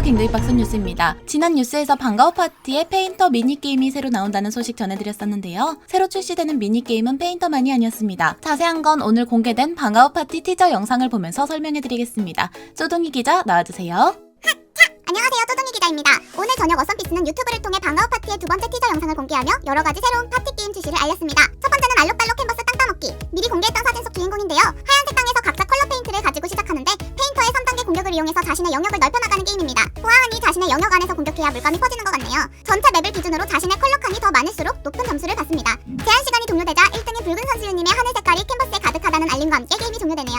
갱도이 박스 뉴스입니다. 지난 뉴스에서 방과후 파티에 페인터 미니게임이 새로 나온다는 소식 전해드렸었는데요. 새로 출시되는 미니게임은 페인터만이 아니었습니다. 자세한 건 오늘 공개된 방과후 파티 티저 영상을 보면서 설명해드리겠습니다. 쪼둥이 기자 나와주세요. 안녕하세요 또둥이 기자입니다. 오늘 저녁 어썸피스는 유튜브를 통해 방과후 파티의 두 번째 티저 영상을 공개하며 여러 가지 새로운 파티 게임 출시를 알렸습니다. 이용해서 자신의 영역을 넓혀나가는 게임입니다. 보아하니 자신의 영역 안에서 공격해야 물감이 퍼지는 것 같네요. 전체 맵을 기준으로 자신의 컬러 칸이 더 많을수록 높은 점수를 받습니다. 제한 시간이 종료되자 1등인 붉은 선수유님의 하늘 색깔이 캔버스에 가득하다는 알림과 함께 게임이 종료되네요.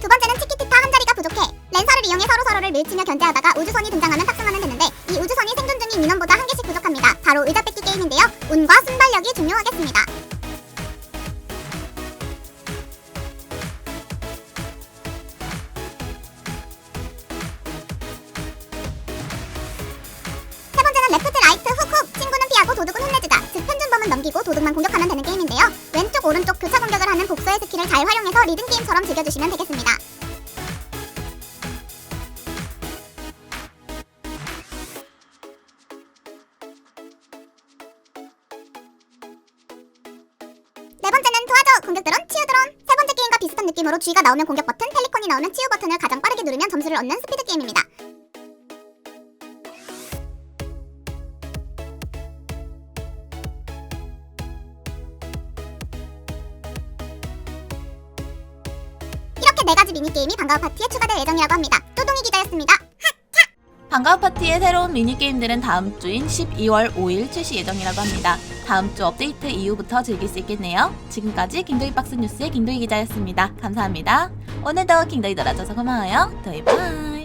두 번째는 치키티타 한 자리가 부족해. 랜서를 이용해 서로 서로를 밀치며 견제하다가 우주선이 등장하면 탑승하면 되는데 이 우주선이 생존 중인 민원보다 한 개씩 부족합니다. 바로 의자 뺏기 게임인데요. 운과 순발력이 중요하겠습니다. 레프트 라이트 훅훅. 친구는 피하고 도둑은 혼내주자 즉 편준범은 넘기고 도둑만 공격하면 되는 게임인데요. 왼쪽 오른쪽 교차 공격을 하는 복서의 스킬을 잘 활용해서 리듬 게임처럼 즐겨주시면 되겠습니다. 네 번째는 도와줘! 공격 드론 치유 드론. 세 번째 게임과 비슷한 느낌으로 G가 나오면 공격 버튼 펠리콘이 나오면 치유 버튼을 가장 빠르게 누르면 점수를 얻는 스피드 게임입니다 네 가지 미니게임이 방과후 파티에 추가될 예정이라고 합니다 또둥이 기자였습니다 방과후 파티의 새로운 미니게임들은 다음 주인 12월 5일 출시 예정이라고 합니다. 다음 주 업데이트 이후부터 즐길 수 있겠네요. 지금까지 킹도이 박스 뉴스의 킹도이 기자였습니다. 감사합니다. 오늘도 킹도이 놀아줘서 고마워요. 도이 바이.